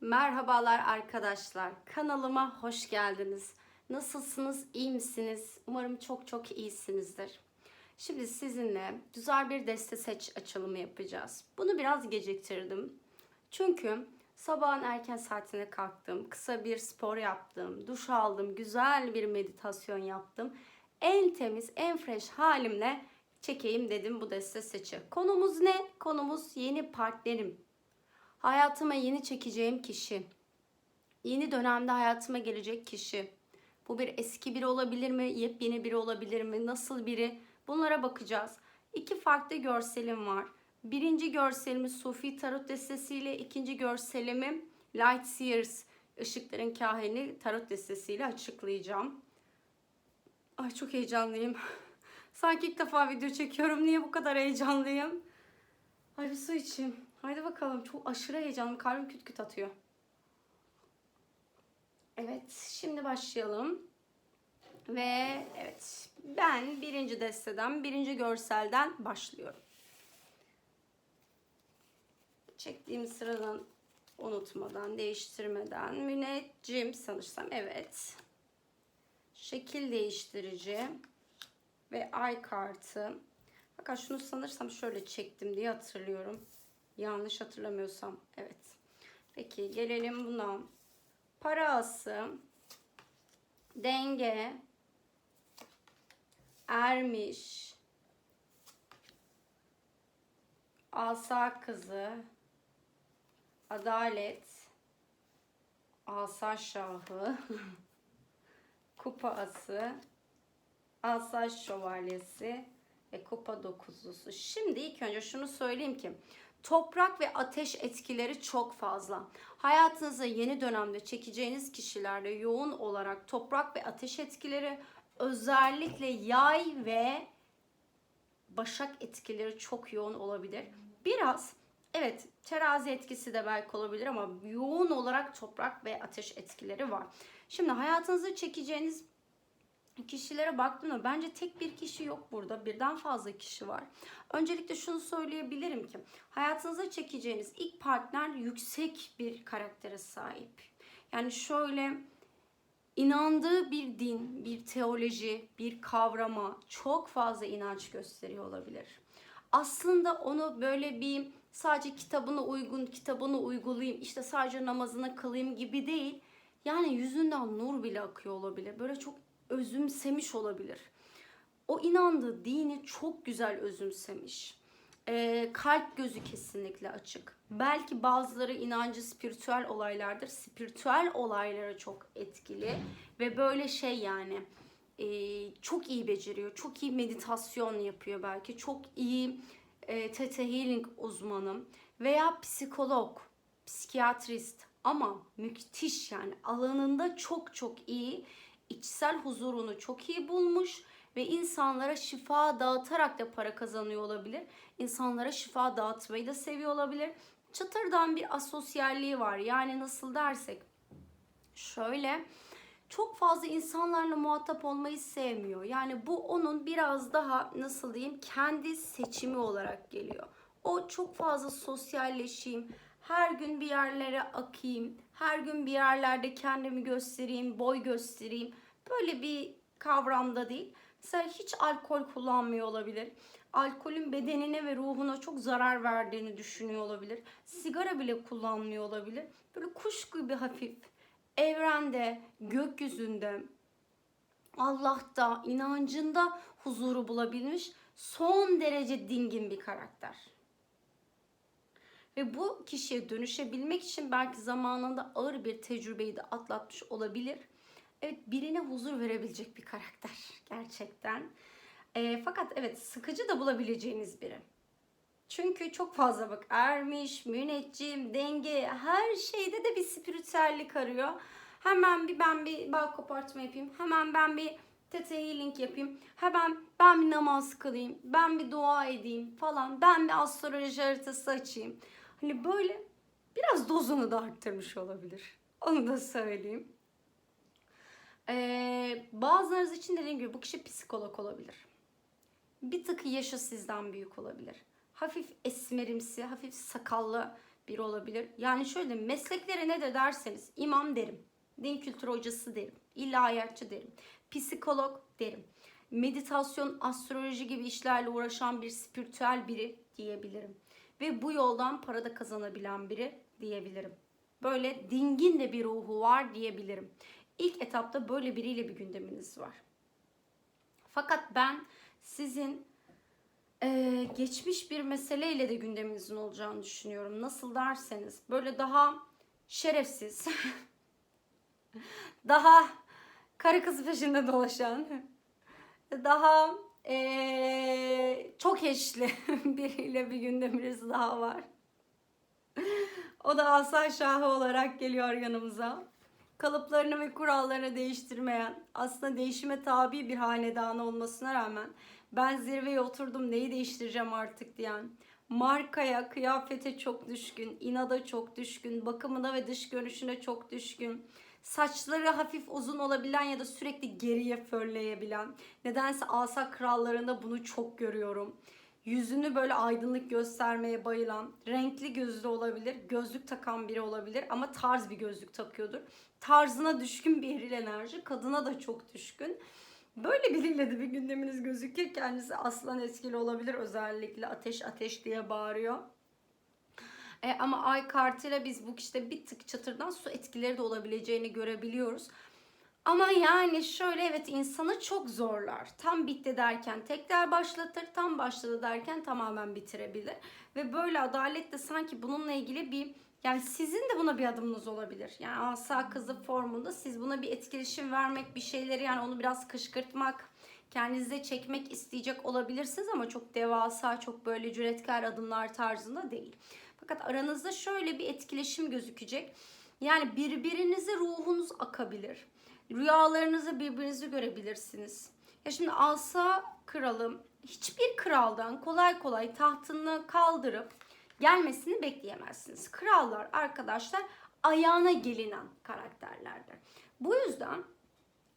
Merhabalar arkadaşlar. Kanalıma hoş geldiniz. Nasılsınız? İyi misiniz? Umarım çok çok iyisinizdir. Şimdi sizinle güzel bir deste seç açılımı yapacağız. Bunu biraz geciktirdim. Çünkü sabahın erken saatine kalktım. Kısa bir spor yaptım. Duş aldım. Güzel bir meditasyon yaptım. En temiz, en fresh halimle çekeyim dedim bu deste seçi. Konumuz ne? Konumuz yeni partnerim. Hayatıma yeni çekeceğim kişi. Yeni dönemde hayatıma gelecek kişi. Bu bir eski biri olabilir mi? Yepyeni biri olabilir mi? Nasıl biri? Bunlara bakacağız. İki farklı görselim var. Birinci görselimi Sufi Tarot destesiyle, ikinci görselimi Light Seers, Işıkların Kahini Tarot destesiyle açıklayacağım. Ay çok heyecanlıyım. Sanki ilk defa video çekiyorum. Niye bu kadar heyecanlıyım? Ay bir su içeyim. Haydi bakalım. Çok aşırı heyecanlıyım. Kalbim küt küt atıyor. Evet. Şimdi başlayalım. Ve evet. Ben birinci desteden, birinci görselden başlıyorum. Çektiğim sıradan unutmadan, değiştirmeden. Müneccim sanırsam. Evet. Şekil değiştirici. Ve ay kartı. Fakat şunu sanırsam şöyle çektim diye hatırlıyorum. Yanlış hatırlamıyorsam. Evet. Peki gelelim buna. Para ası. Denge. Ermiş. Asa kızı. Adalet. Asa şahı. Kupa ası. Asayiş şövalyesi ve kupa dokuzlusu. Şimdi ilk önce şunu söyleyeyim ki toprak ve ateş etkileri çok fazla. Hayatınıza yeni dönemde çekeceğiniz kişilerde yoğun olarak toprak ve ateş etkileri özellikle yay ve başak etkileri çok yoğun olabilir. Biraz evet terazi etkisi de belki olabilir ama yoğun olarak toprak ve ateş etkileri var. Şimdi hayatınıza çekeceğiniz kişilere baktığımda bence tek bir kişi yok burada. Birden fazla kişi var. Öncelikle şunu söyleyebilirim ki hayatınıza çekeceğiniz ilk partner yüksek bir karaktere sahip. Yani şöyle inandığı bir din, bir teoloji, bir kavrama çok fazla inanç gösteriyor olabilir. Aslında onu böyle bir sadece kitabına uygun, kitabını uygulayayım, işte sadece namazını kılayım gibi değil. Yani yüzünden nur bile akıyor olabilir. Böyle çok özümsemiş olabilir. O inandığı dini çok güzel özümsemiş. Ee, kalp gözü kesinlikle açık. Belki bazıları inancı spiritüel olaylardır. Spiritüel olaylara çok etkili ve böyle şey yani e, çok iyi beceriyor. Çok iyi meditasyon yapıyor belki. Çok iyi e, teta healing uzmanı veya psikolog, psikiyatrist ama müthiş yani alanında çok çok iyi içsel huzurunu çok iyi bulmuş ve insanlara şifa dağıtarak da para kazanıyor olabilir. İnsanlara şifa dağıtmayı da seviyor olabilir. Çıtırdan bir asosyalliği var. Yani nasıl dersek şöyle çok fazla insanlarla muhatap olmayı sevmiyor. Yani bu onun biraz daha nasıl diyeyim kendi seçimi olarak geliyor. O çok fazla sosyalleşeyim, her gün bir yerlere akayım, her gün bir yerlerde kendimi göstereyim, boy göstereyim. Böyle bir kavramda değil. Mesela hiç alkol kullanmıyor olabilir. Alkolün bedenine ve ruhuna çok zarar verdiğini düşünüyor olabilir. Sigara bile kullanmıyor olabilir. Böyle kuş gibi hafif, evrende, gökyüzünde, Allah'ta, inancında huzuru bulabilmiş son derece dingin bir karakter. Ve bu kişiye dönüşebilmek için belki zamanında ağır bir tecrübeyi de atlatmış olabilir. Evet birine huzur verebilecek bir karakter gerçekten. E, fakat evet sıkıcı da bulabileceğiniz biri. Çünkü çok fazla bak ermiş, müneccim, denge her şeyde de bir spiritüellik arıyor. Hemen bir ben bir bağ kopartma yapayım. Hemen ben bir tete healing yapayım. Hemen ben bir namaz kılayım. Ben bir dua edeyim falan. Ben bir astroloji haritası açayım. Hani böyle biraz dozunu da arttırmış olabilir. Onu da söyleyeyim. Ee, bazılarınız için dediğim gibi bu kişi psikolog olabilir. Bir tık yaşı sizden büyük olabilir. Hafif esmerimsi, hafif sakallı biri olabilir. Yani şöyle mesleklere ne de derseniz imam derim. Din kültürü hocası derim. İlahiyatçı derim. Psikolog derim. Meditasyon, astroloji gibi işlerle uğraşan bir spiritüel biri diyebilirim. Ve bu yoldan para da kazanabilen biri diyebilirim. Böyle dingin de bir ruhu var diyebilirim. İlk etapta böyle biriyle bir gündeminiz var. Fakat ben sizin ee, geçmiş bir meseleyle de gündeminizin olacağını düşünüyorum. Nasıl derseniz böyle daha şerefsiz, daha karı kız peşinde dolaşan, daha ee, çok eşli biriyle bir gündeminiz daha var. O da Asa Şahı olarak geliyor yanımıza. Kalıplarını ve kurallarını değiştirmeyen, aslında değişime tabi bir hanedanı olmasına rağmen ben zirveye oturdum neyi değiştireceğim artık diyen, markaya, kıyafete çok düşkün, inada çok düşkün, bakımına ve dış görünüşüne çok düşkün, saçları hafif uzun olabilen ya da sürekli geriye fölleyebilen, nedense asa krallarında bunu çok görüyorum. Yüzünü böyle aydınlık göstermeye bayılan, renkli gözlü olabilir, gözlük takan biri olabilir ama tarz bir gözlük takıyordur. Tarzına düşkün bir eril enerji, kadına da çok düşkün. Böyle biriyle de bir gündeminiz gözüküyor. Kendisi aslan etkili olabilir. Özellikle ateş ateş diye bağırıyor. E, ama ay kartıyla biz bu işte bir tık çatırdan su etkileri de olabileceğini görebiliyoruz. Ama yani şöyle evet insanı çok zorlar. Tam bitti derken tekrar başlatır, tam başladı derken tamamen bitirebilir. Ve böyle adalet de sanki bununla ilgili bir yani sizin de buna bir adımınız olabilir. Yani asa kızı formunda siz buna bir etkileşim vermek, bir şeyleri yani onu biraz kışkırtmak, kendinize çekmek isteyecek olabilirsiniz ama çok devasa, çok böyle cüretkar adımlar tarzında değil. Fakat aranızda şöyle bir etkileşim gözükecek. Yani birbirinize ruhunuz akabilir. Rüyalarınızı birbirinizi görebilirsiniz. Ya şimdi Asa kralım hiçbir kraldan kolay kolay tahtını kaldırıp gelmesini bekleyemezsiniz. Krallar arkadaşlar ayağına gelinen karakterlerdir. Bu yüzden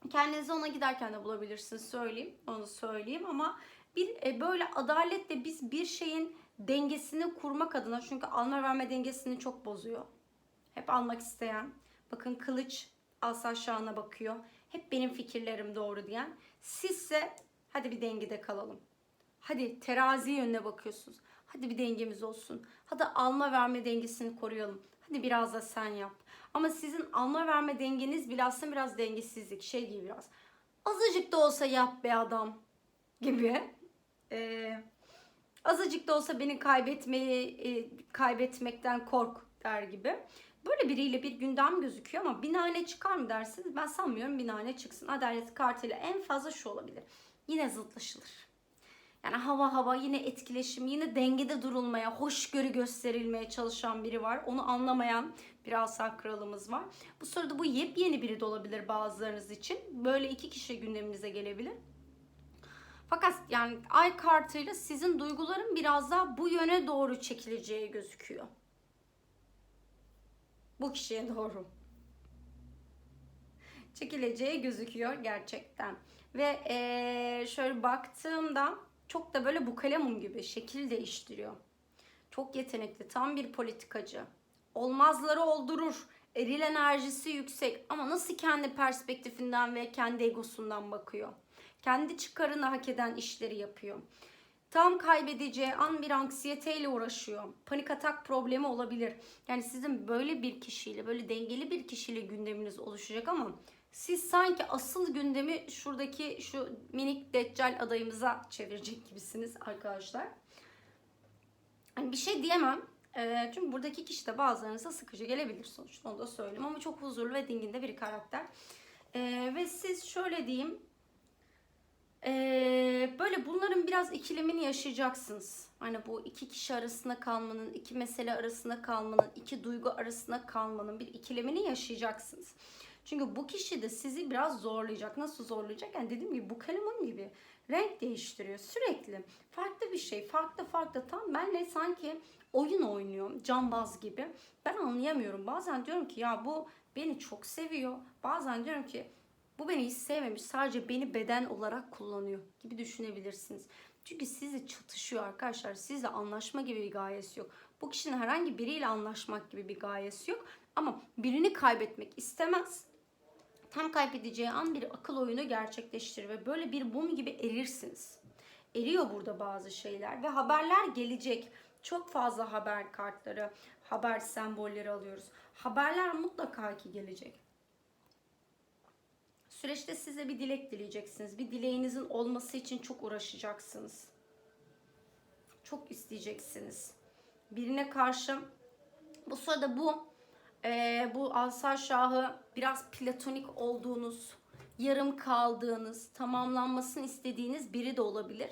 kendinizi ona giderken de bulabilirsiniz söyleyeyim. Onu söyleyeyim ama bir e, böyle adaletle biz bir şeyin dengesini kurmak adına çünkü alma verme dengesini çok bozuyor. Hep almak isteyen. Bakın kılıç asa şahına bakıyor. Hep benim fikirlerim doğru diyen. Sizse hadi bir dengede kalalım. Hadi terazi yönüne bakıyorsunuz. Hadi bir dengemiz olsun. Hadi alma verme dengesini koruyalım. Hadi biraz da sen yap. Ama sizin alma verme dengeniz bile aslında biraz dengesizlik. Şey gibi biraz. Azıcık da olsa yap be adam gibi. Ee, azıcık da olsa beni kaybetmeyi e, kaybetmekten kork der gibi. Böyle biriyle bir gündem gözüküyor ama binane çıkar mı dersiniz? Ben sanmıyorum binane çıksın. Adalet kartıyla en fazla şu olabilir. Yine zıtlaşılır. Yani hava hava yine etkileşim, yine dengede durulmaya, hoşgörü gösterilmeye çalışan biri var. Onu anlamayan bir asa kralımız var. Bu sırada bu yepyeni biri de olabilir bazılarınız için. Böyle iki kişi gündeminize gelebilir. Fakat yani ay kartıyla sizin duyguların biraz daha bu yöne doğru çekileceği gözüküyor. Bu kişiye doğru. Çekileceği gözüküyor gerçekten. Ve ee, şöyle baktığımda çok da böyle bu kalemum gibi şekil değiştiriyor. Çok yetenekli, tam bir politikacı. Olmazları oldurur. Eril enerjisi yüksek ama nasıl kendi perspektifinden ve kendi egosundan bakıyor. Kendi çıkarını hak eden işleri yapıyor. Tam kaybedeceği an bir anksiyeteyle uğraşıyor. Panik atak problemi olabilir. Yani sizin böyle bir kişiyle, böyle dengeli bir kişiyle gündeminiz oluşacak ama siz sanki asıl gündemi şuradaki şu minik deccal adayımıza çevirecek gibisiniz arkadaşlar. Hani bir şey diyemem. E, çünkü buradaki kişi de bazılarınıza sıkıcı gelebilir sonuçta onu da söyleyeyim. Ama çok huzurlu ve dinginde bir karakter. E, ve siz şöyle diyeyim. E, böyle bunların biraz ikilemini yaşayacaksınız. Hani bu iki kişi arasında kalmanın, iki mesele arasında kalmanın, iki duygu arasında kalmanın bir ikilemini yaşayacaksınız. Çünkü bu kişi de sizi biraz zorlayacak. Nasıl zorlayacak? Yani dediğim gibi bu kalemim gibi renk değiştiriyor sürekli. Farklı bir şey, farklı farklı tam benle sanki oyun oynuyor, cambaz gibi. Ben anlayamıyorum. Bazen diyorum ki ya bu beni çok seviyor. Bazen diyorum ki bu beni hiç sevmemiş. Sadece beni beden olarak kullanıyor gibi düşünebilirsiniz. Çünkü sizi çatışıyor arkadaşlar. Sizle anlaşma gibi bir gayesi yok. Bu kişinin herhangi biriyle anlaşmak gibi bir gayesi yok. Ama birini kaybetmek istemez. Tam kaybedeceği an bir akıl oyunu gerçekleştirir ve böyle bir mum gibi erirsiniz. Eriyor burada bazı şeyler ve haberler gelecek. Çok fazla haber kartları, haber sembolleri alıyoruz. Haberler mutlaka ki gelecek. Süreçte size bir dilek dileyeceksiniz. Bir dileğinizin olması için çok uğraşacaksınız. Çok isteyeceksiniz. Birine karşı bu sırada bu e, bu Asa Şahı biraz platonik olduğunuz, yarım kaldığınız, tamamlanmasını istediğiniz biri de olabilir.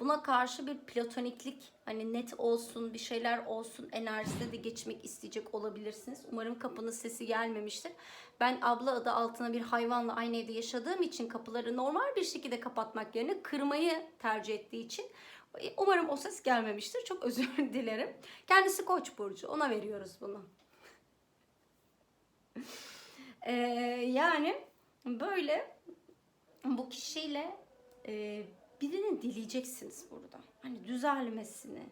Buna karşı bir platoniklik hani net olsun bir şeyler olsun enerjisine de geçmek isteyecek olabilirsiniz. Umarım kapının sesi gelmemiştir. Ben abla adı altına bir hayvanla aynı evde yaşadığım için kapıları normal bir şekilde kapatmak yerine kırmayı tercih ettiği için umarım o ses gelmemiştir. Çok özür dilerim. Kendisi Koç burcu. Ona veriyoruz bunu. Ee, yani böyle bu kişiyle e, birinin dileyeceksiniz burada. Hani düzelmesini,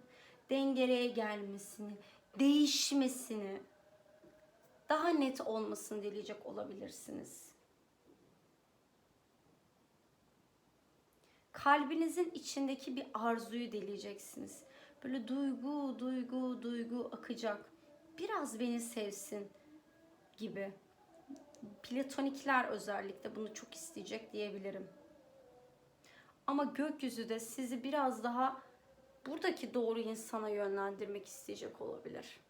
dengeleye gelmesini, değişmesini, daha net olmasını dileyecek olabilirsiniz. Kalbinizin içindeki bir arzuyu dileyeceksiniz. Böyle duygu, duygu, duygu akacak. Biraz beni sevsin gibi. Platonikler özellikle bunu çok isteyecek diyebilirim. Ama gökyüzü de sizi biraz daha buradaki doğru insana yönlendirmek isteyecek olabilir.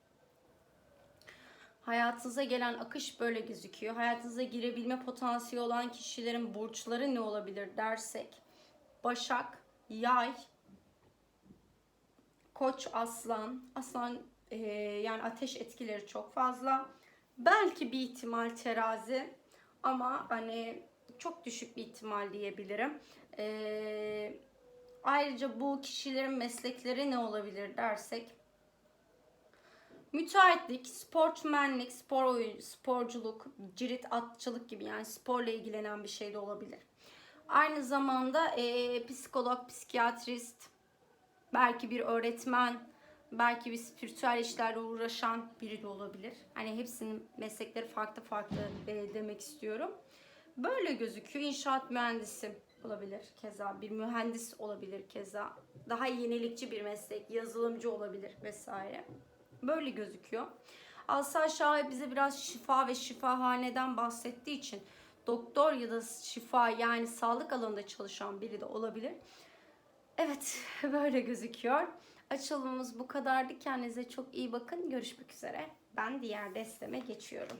Hayatınıza gelen akış böyle gözüküyor. Hayatınıza girebilme potansiyeli olan kişilerin burçları ne olabilir dersek. Başak, Yay, Koç, Aslan. Aslan e, yani ateş etkileri çok fazla. Belki bir ihtimal terazi ama hani çok düşük bir ihtimal diyebilirim. Ee, ayrıca bu kişilerin meslekleri ne olabilir dersek müteahhitlik, sportmenlik, spor oyun, sporculuk, cirit atçılık gibi yani sporla ilgilenen bir şey de olabilir. Aynı zamanda e, psikolog, psikiyatrist, belki bir öğretmen, belki bir spiritüel işlerle uğraşan biri de olabilir. Hani hepsinin meslekleri farklı farklı e, demek istiyorum. Böyle gözüküyor. İnşaat mühendisi olabilir keza. Bir mühendis olabilir keza. Daha yenilikçi bir meslek. Yazılımcı olabilir vesaire. Böyle gözüküyor. Asa Şahi bize biraz şifa ve şifahaneden bahsettiği için doktor ya da şifa yani sağlık alanında çalışan biri de olabilir. Evet böyle gözüküyor. Açılımımız bu kadardı. Kendinize çok iyi bakın. Görüşmek üzere. Ben diğer desteme geçiyorum.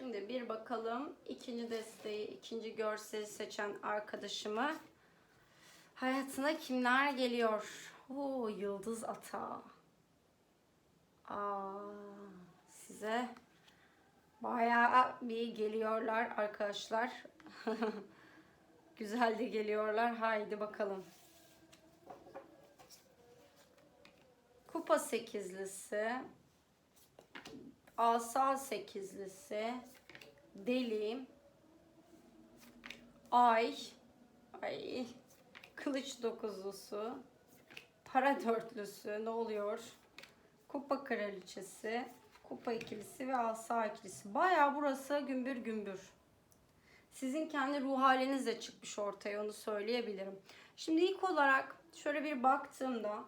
Şimdi bir bakalım ikinci desteği, ikinci görseli seçen arkadaşımı hayatına kimler geliyor? Oo, yıldız ata. Aa, size bayağı bir geliyorlar arkadaşlar. Güzel de geliyorlar. Haydi bakalım. Kupa sekizlisi. Asa sekizlisi. Deli. Ay. Ay. Kılıç dokuzlusu. Para dörtlüsü. Ne oluyor? Kupa kraliçesi. Kupa ikilisi ve asa ikilisi. Baya burası gümbür gümbür. Sizin kendi ruh haliniz de çıkmış ortaya onu söyleyebilirim. Şimdi ilk olarak şöyle bir baktığımda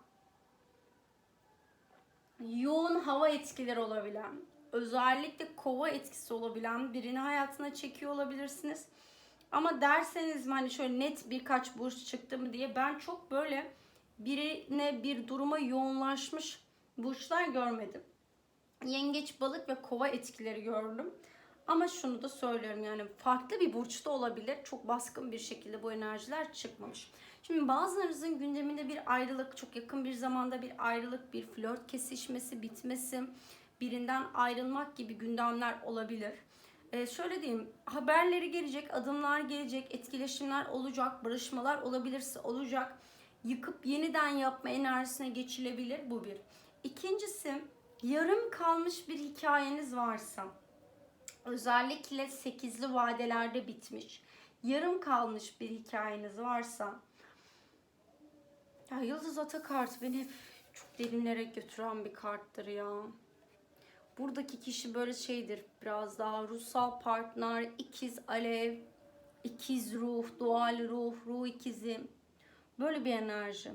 yoğun hava etkileri olabilen, özellikle kova etkisi olabilen birini hayatına çekiyor olabilirsiniz. Ama derseniz hani şöyle net birkaç burç çıktı mı diye ben çok böyle birine bir duruma yoğunlaşmış burçlar görmedim. Yengeç, balık ve kova etkileri gördüm. Ama şunu da söylüyorum yani farklı bir burçta olabilir. Çok baskın bir şekilde bu enerjiler çıkmamış. Şimdi bazılarınızın gündeminde bir ayrılık, çok yakın bir zamanda bir ayrılık, bir flört kesişmesi, bitmesi, birinden ayrılmak gibi gündemler olabilir. Ee, şöyle diyeyim, haberleri gelecek, adımlar gelecek, etkileşimler olacak, barışmalar olabilirse olacak. yıkıp yeniden yapma enerjisine geçilebilir. Bu bir. İkincisi yarım kalmış bir hikayeniz varsa özellikle sekizli vadelerde bitmiş yarım kalmış bir hikayeniz varsa ya Yıldız Ata kartı beni hep çok derinlere götüren bir karttır ya. Buradaki kişi böyle şeydir biraz daha ruhsal partner, ikiz alev, ikiz ruh, doğal ruh, ruh ikizi. Böyle bir enerji.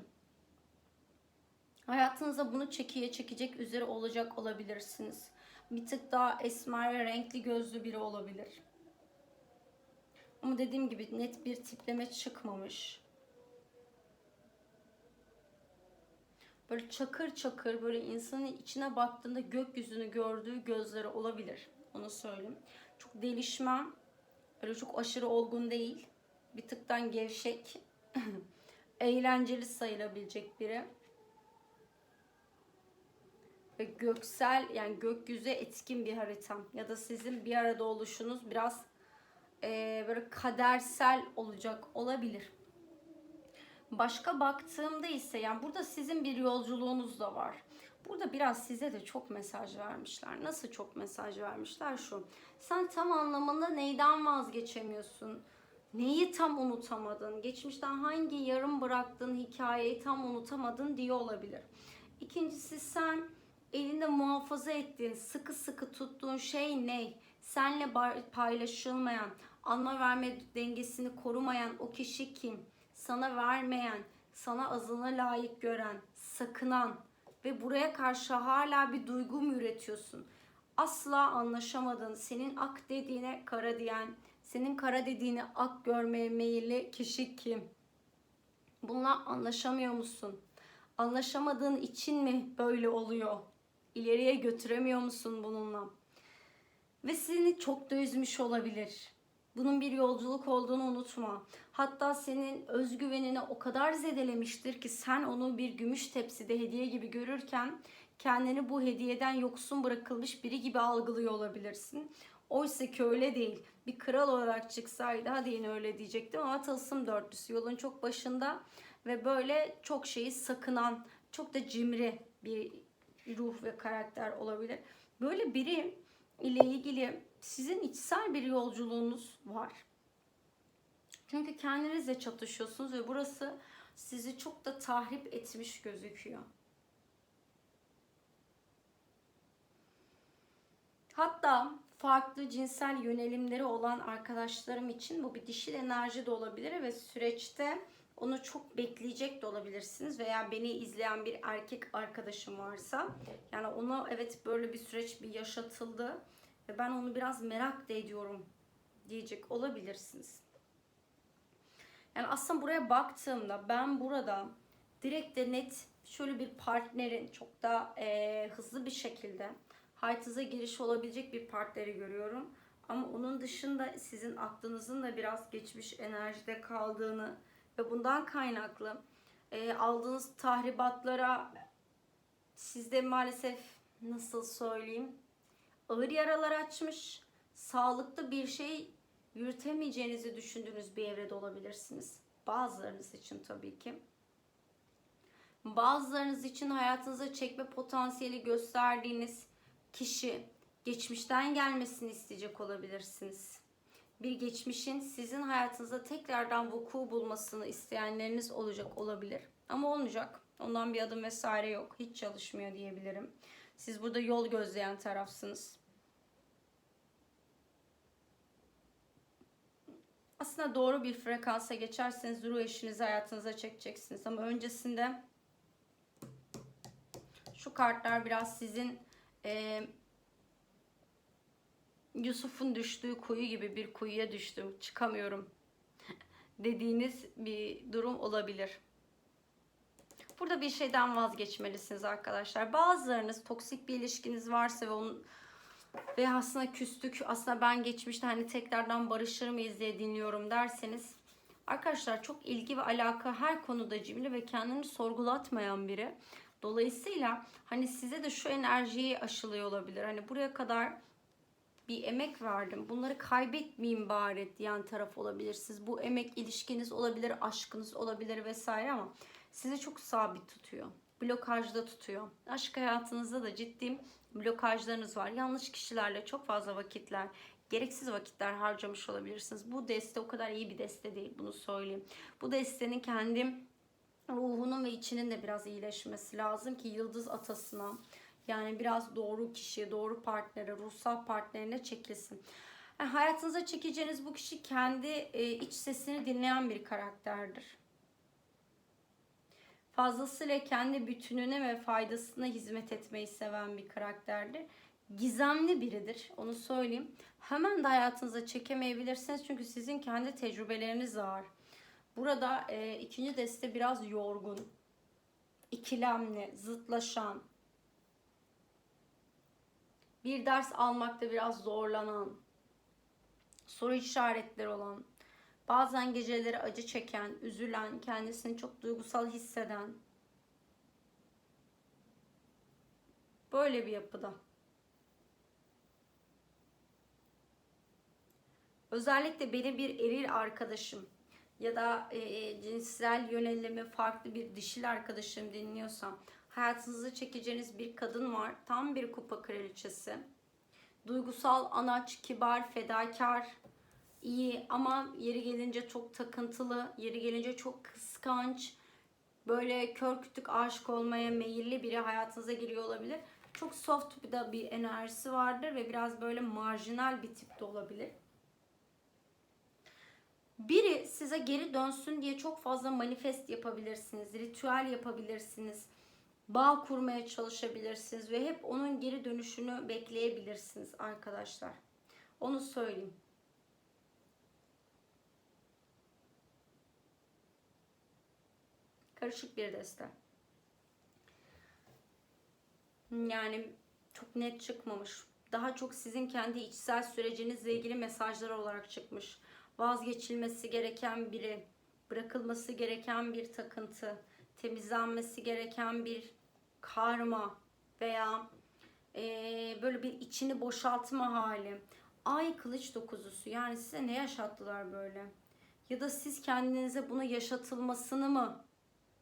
Hayatınıza bunu çekiye çekecek üzere olacak olabilirsiniz. Bir tık daha esmer ve renkli gözlü biri olabilir. Ama dediğim gibi net bir tipleme çıkmamış. Böyle çakır çakır böyle insanın içine baktığında gökyüzünü gördüğü gözleri olabilir. Onu söyleyeyim. Çok delişmem. Öyle çok aşırı olgun değil. Bir tıktan gevşek. Eğlenceli sayılabilecek biri. Ve göksel yani gökyüzü etkin bir harita. Ya da sizin bir arada oluşunuz biraz e, böyle kadersel olacak olabilir. Başka baktığımda ise yani burada sizin bir yolculuğunuz da var. Burada biraz size de çok mesaj vermişler. Nasıl çok mesaj vermişler? Şu. Sen tam anlamında neyden vazgeçemiyorsun? Neyi tam unutamadın? Geçmişten hangi yarım bıraktığın hikayeyi tam unutamadın diye olabilir. İkincisi sen elinde muhafaza ettiğin, sıkı sıkı tuttuğun şey ne? Senle paylaşılmayan, alma verme dengesini korumayan o kişi kim? Sana vermeyen, sana azına layık gören, sakınan ve buraya karşı hala bir duygu mu üretiyorsun? Asla anlaşamadın. Senin ak dediğine kara diyen, senin kara dediğini ak görmeye meyilli kişi kim? Bununla anlaşamıyor musun? Anlaşamadığın için mi böyle oluyor? İleriye götüremiyor musun bununla? Ve seni çok da üzmüş olabilir. Bunun bir yolculuk olduğunu unutma. Hatta senin özgüvenini o kadar zedelemiştir ki sen onu bir gümüş tepside hediye gibi görürken kendini bu hediyeden yoksun bırakılmış biri gibi algılıyor olabilirsin. Oysa ki öyle değil. Bir kral olarak çıksaydı hadi yine öyle diyecektim ama tılsım dörtlüsü yolun çok başında ve böyle çok şeyi sakınan, çok da cimri bir ruh ve karakter olabilir. Böyle biri ile ilgili sizin içsel bir yolculuğunuz var. Çünkü kendinizle çatışıyorsunuz ve burası sizi çok da tahrip etmiş gözüküyor. Hatta farklı cinsel yönelimleri olan arkadaşlarım için bu bir dişil enerji de olabilir ve süreçte onu çok bekleyecek de olabilirsiniz veya beni izleyen bir erkek arkadaşım varsa yani ona evet böyle bir süreç bir yaşatıldı ve ben onu biraz merak da ediyorum diyecek olabilirsiniz. Yani aslında buraya baktığımda ben burada direkt de net şöyle bir partnerin çok da e, hızlı bir şekilde hayatınıza giriş olabilecek bir partneri görüyorum. Ama onun dışında sizin aklınızın da biraz geçmiş enerjide kaldığını ve bundan kaynaklı e, aldığınız tahribatlara sizde maalesef nasıl söyleyeyim ağır yaralar açmış, sağlıklı bir şey yürütemeyeceğinizi düşündüğünüz bir evrede olabilirsiniz. Bazılarınız için tabii ki. Bazılarınız için hayatınıza çekme potansiyeli gösterdiğiniz kişi geçmişten gelmesini isteyecek olabilirsiniz. Bir geçmişin sizin hayatınızda tekrardan vuku bulmasını isteyenleriniz olacak olabilir. Ama olmayacak. Ondan bir adım vesaire yok. Hiç çalışmıyor diyebilirim. Siz burada yol gözleyen tarafsınız. Aslında doğru bir frekansa geçerseniz ruh eşinizi hayatınıza çekeceksiniz. Ama öncesinde şu kartlar biraz sizin e, Yusuf'un düştüğü kuyu gibi bir kuyuya düştüm. Çıkamıyorum dediğiniz bir durum olabilir. Burada bir şeyden vazgeçmelisiniz arkadaşlar. Bazılarınız toksik bir ilişkiniz varsa ve onun ve aslında küstük aslında ben geçmişte hani tekrardan barışır mıyız diye dinliyorum derseniz arkadaşlar çok ilgi ve alaka her konuda cimri ve kendini sorgulatmayan biri. Dolayısıyla hani size de şu enerjiyi aşılıyor olabilir. Hani buraya kadar bir emek verdim. Bunları kaybetmeyeyim bari diyen taraf olabilir. Siz bu emek ilişkiniz olabilir, aşkınız olabilir vesaire ama sizi çok sabit tutuyor. Blokajda tutuyor. Aşk hayatınızda da ciddi blokajlarınız var. Yanlış kişilerle çok fazla vakitler, gereksiz vakitler harcamış olabilirsiniz. Bu deste o kadar iyi bir deste değil bunu söyleyeyim. Bu destenin kendi ruhunun ve içinin de biraz iyileşmesi lazım ki yıldız atasına yani biraz doğru kişiye, doğru partnere, ruhsal partnerine çekilsin. Yani hayatınıza çekeceğiniz bu kişi kendi e, iç sesini dinleyen bir karakterdir. Fazlasıyla kendi bütününe ve faydasına hizmet etmeyi seven bir karakterdir. Gizemli biridir, onu söyleyeyim. Hemen de hayatınıza çekemeyebilirsiniz çünkü sizin kendi tecrübeleriniz var. Burada e, ikinci deste biraz yorgun, ikilemli, zıtlaşan, bir ders almakta biraz zorlanan, soru işaretleri olan, bazen geceleri acı çeken, üzülen, kendisini çok duygusal hisseden böyle bir yapıda. Özellikle benim bir eril arkadaşım ya da e, cinsel yönelimi farklı bir dişil arkadaşım dinliyorsam hayatınıza çekeceğiniz bir kadın var. Tam bir kupa kraliçesi. Duygusal, anaç, kibar, fedakar, iyi ama yeri gelince çok takıntılı, yeri gelince çok kıskanç, böyle kör kütük aşık olmaya meyilli biri hayatınıza giriyor olabilir. Çok soft bir de bir enerjisi vardır ve biraz böyle marjinal bir tip de olabilir. Biri size geri dönsün diye çok fazla manifest yapabilirsiniz, ritüel yapabilirsiniz, bağ kurmaya çalışabilirsiniz ve hep onun geri dönüşünü bekleyebilirsiniz arkadaşlar. Onu söyleyeyim. Karışık bir deste. Yani çok net çıkmamış. Daha çok sizin kendi içsel sürecinizle ilgili mesajlar olarak çıkmış. Vazgeçilmesi gereken biri, bırakılması gereken bir takıntı, temizlenmesi gereken bir karma veya e, böyle bir içini boşaltma hali. Ay kılıç dokuzusu yani size ne yaşattılar böyle? Ya da siz kendinize bunu yaşatılmasını mı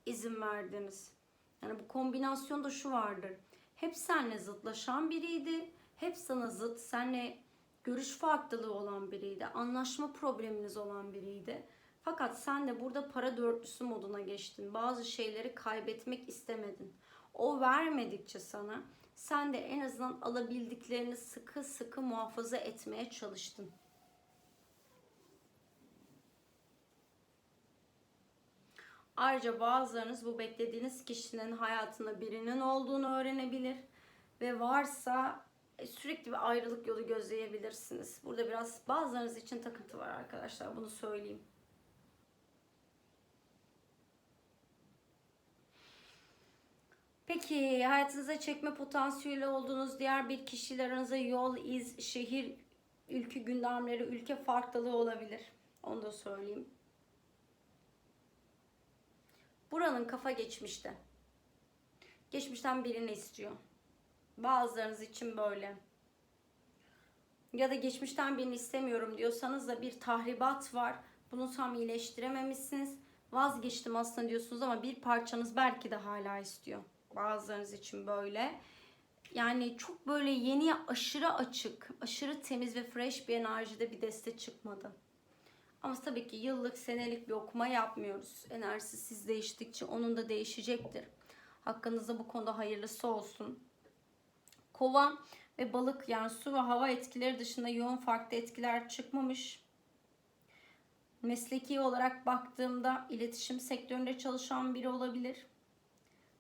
izin verdiniz? Yani bu kombinasyonda şu vardır. Hep seninle zıtlaşan biriydi. Hep sana zıt, seninle görüş farklılığı olan biriydi. Anlaşma probleminiz olan biriydi. Fakat sen de burada para dörtlüsü moduna geçtin. Bazı şeyleri kaybetmek istemedin. O vermedikçe sana sen de en azından alabildiklerini sıkı sıkı muhafaza etmeye çalıştın. Ayrıca bazılarınız bu beklediğiniz kişinin hayatında birinin olduğunu öğrenebilir ve varsa e, sürekli bir ayrılık yolu gözleyebilirsiniz. Burada biraz bazılarınız için takıntı var arkadaşlar bunu söyleyeyim. Peki hayatınıza çekme potansiyeli olduğunuz diğer bir kişiyle aranızda yol, iz, şehir, ülke gündemleri, ülke farklılığı olabilir. Onu da söyleyeyim. Buranın kafa geçmişte. Geçmişten birini istiyor. Bazılarınız için böyle. Ya da geçmişten birini istemiyorum diyorsanız da bir tahribat var. Bunu tam iyileştirememişsiniz. Vazgeçtim aslında diyorsunuz ama bir parçanız belki de hala istiyor. Bazılarınız için böyle. Yani çok böyle yeniye aşırı açık, aşırı temiz ve fresh bir enerjide bir deste çıkmadı. Ama tabii ki yıllık, senelik bir okuma yapmıyoruz. Enerjisi siz değiştikçe onun da değişecektir. Hakkınızda bu konuda hayırlısı olsun. Kova ve balık yani su ve hava etkileri dışında yoğun farklı etkiler çıkmamış. Mesleki olarak baktığımda iletişim sektöründe çalışan biri olabilir.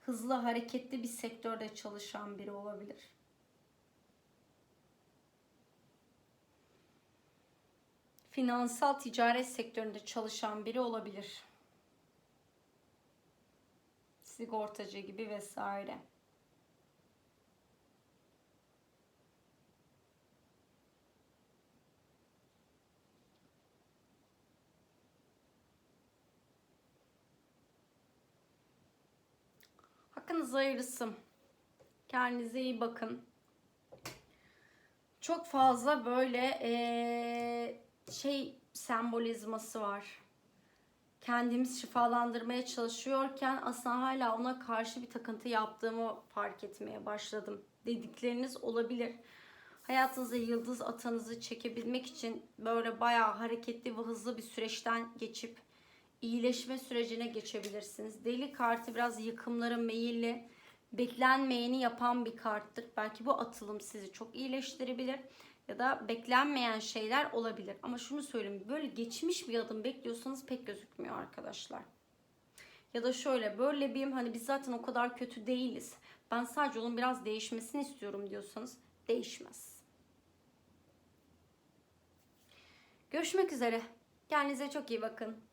Hızlı, hareketli bir sektörde çalışan biri olabilir. Finansal ticaret sektöründe çalışan biri olabilir. Sigortacı gibi vesaire. Hakkınız hayırlısı. Kendinize iyi bakın. Çok fazla böyle ee, şey sembolizması var. kendimiz şifalandırmaya çalışıyorken aslında hala ona karşı bir takıntı yaptığımı fark etmeye başladım dedikleriniz olabilir. Hayatınıza yıldız atanızı çekebilmek için böyle bayağı hareketli ve hızlı bir süreçten geçip iyileşme sürecine geçebilirsiniz. Deli kartı biraz yıkımlara meyilli, beklenmeyeni yapan bir karttır. Belki bu atılım sizi çok iyileştirebilir ya da beklenmeyen şeyler olabilir. Ama şunu söyleyeyim böyle geçmiş bir adım bekliyorsanız pek gözükmüyor arkadaşlar. Ya da şöyle böyle bir hani biz zaten o kadar kötü değiliz. Ben sadece onun biraz değişmesini istiyorum diyorsanız değişmez. Görüşmek üzere. Kendinize çok iyi bakın.